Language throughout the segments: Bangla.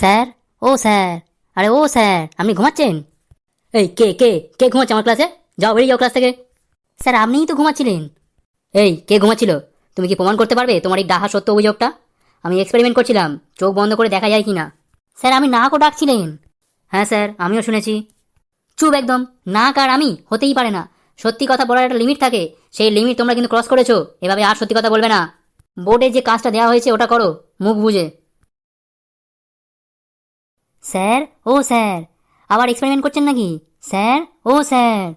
স্যার ও স্যার আরে ও স্যার আপনি ঘুমাচ্ছেন? এই কে কে কে ঘুমাচ্ছে আমার ক্লাসে? যাও বেরিয়ে যাও ক্লাস থেকে। স্যার আপনিই তো ঘুমাচ্ছিলেন। এই কে ঘুমাচ্ছিল? তুমি কি প্রমাণ করতে পারবে তোমার এই ডাহা সত্য অভিযোগটা? আমি এক্সপেরিমেন্ট করছিলাম চোখ বন্ধ করে দেখা যায় কি না স্যার আমি নাকও ডাকছিলেন। হ্যাঁ স্যার আমিও শুনেছি। চুপ একদম নাক আর আমি হতেই পারে না। সত্যি কথা বলার একটা লিমিট থাকে সেই লিমিট তোমরা কিন্তু ক্রস করেছ। এভাবে আর সত্যি কথা বলবে না। বোর্ডে যে কাজটা দেওয়া হয়েছে ওটা করো মুখ বুঝে স্যার, ও স্যার। আবার এক্সপেরিমেন্ট করছেন নাকি? স্যার, ও স্যার।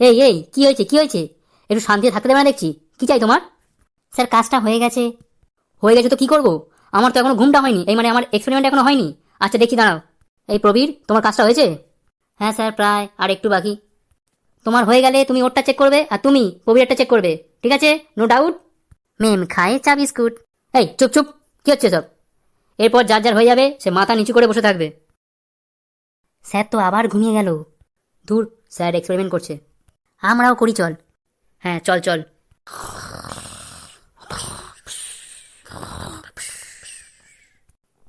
এই এই, কি হয়েছে কি হয়েছে? একটু শান্তিতে থাকতে দেবে না দেখছি। কি চাই তোমার? স্যার, কাজটা হয়ে গেছে। হয়ে গেছে তো কি করব? আমার তো এখনও ঘুমটা হয়নি। এই মানে আমার এক্সপেরিমেন্ট এখনও হয়নি। আচ্ছা দেখছি, দাঁড়াও। এই প্রবীর, তোমার কাজটা হয়েছে? হ্যাঁ স্যার, প্রায়। আর একটু বাকি। তোমার হয়ে গেলে তুমি ওরটা চেক করবে আর তুমি প্রবীরটা চেক করবে। ঠিক আছে? নো ডাউট মেম খায় চা, বিস্কুট। এই, চুপ চুপ। কি হচ্ছে সব? এরপর যার যার হয়ে যাবে, সে মাথা নিচু করে বসে থাকবে। স্যার তো আবার ঘুমিয়ে গেল। দূর স্যার এক্সপেরিমেন্ট করছে। আমরাও করি, চল। হ্যাঁ চল চল।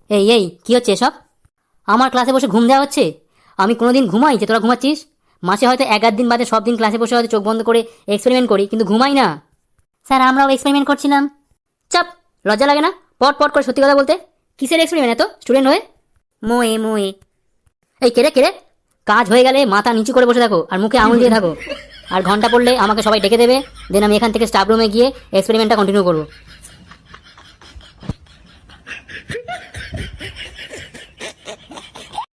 এই এই, কি হচ্ছে এসব? আমার ক্লাসে বসে ঘুম দেওয়া হচ্ছে? আমি কোনোদিন ঘুমাই যে তোরা ঘুমাচ্ছিস? মাসে হয়তো এগার দিন বাদে সব দিন ক্লাসে বসে হয়তো চোখ বন্ধ করে এক্সপেরিমেন্ট করি, কিন্তু ঘুমাই না। স্যার, আমরাও এক্সপেরিমেন্ট করছিলাম। চাপ, লজ্জা লাগে না? পট পট করে সত্যি কথা বলতে? কিসের এক্সপেরিমেন্ট এত? স্টুডেন্ট হয়ে? মোয়ে মোয়ে। এই কেড়ে কেড়ে কাজ হয়ে গেলে মাথা নিচু করে বসে থাকো আর মুখে আঙুল দিয়ে থাকো। আর ঘণ্টা পড়লে আমাকে সবাই ডেকে দেবে। দেন আমি এখান থেকে স্টাফ রুমে গিয়ে এক্সপেরিমেন্টটা কন্টিনিউ করব।